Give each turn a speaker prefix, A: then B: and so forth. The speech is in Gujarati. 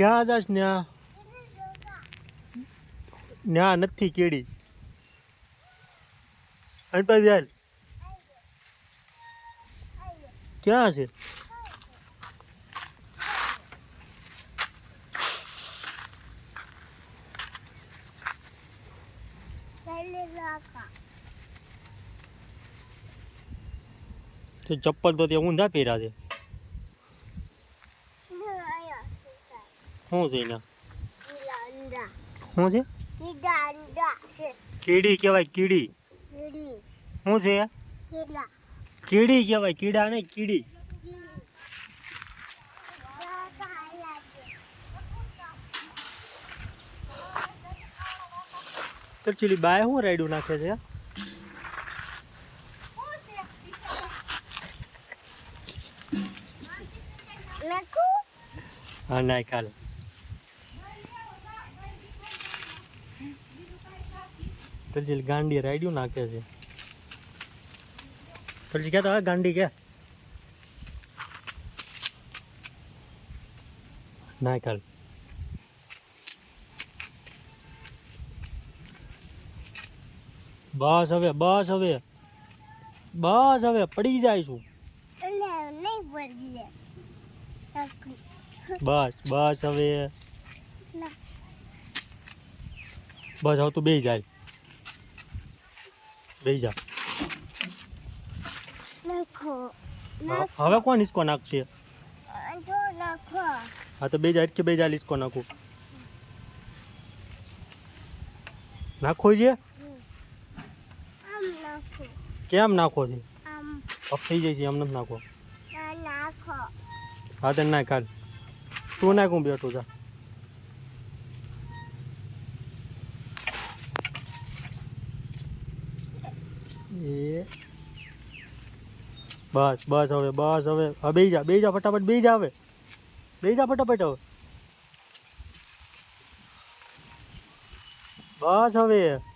A: ક્યાં જાશ ન્યા? ન્યા નથી કેડી. અનપાઈ જાય ક્યાં છે? ચપ્પલ તો તે ઊંધા પહેર્યા છે. શું છે એના શું છે? કીડી કહેવાય કીડી. શું છે કીડી. કહેવાય કીડા નહીં કીડી. તો ચીલી બાય શું રાયડું નાખે છે? હા નાય કાલ તો ગાંડી રાડ્યું નાખે છે. પછી ક્યાં તો ગાંડી કે ના કાલ. બસ હવે બસ હવે. બસ હવે પડી જઈશું બસ બસ હવે. બસ હવે તું બે જાય. બે જા. હવે કોણ ઇસકો નાખશે? હા તો બે જાય કે બે જાય હિસકો નાખું. નાખો છે? કેમ નાખો છે? થઈ જાય છે એમ નથી નાખો. હા તો નાખ હાલ. તું નાખું બેઠું જા એ. બસ બસ હવે બસ હવે. હવે બે જા બે જા ફટાફટ બે જા હવે. બે જા ફટાફટ હવે. બસ હવે.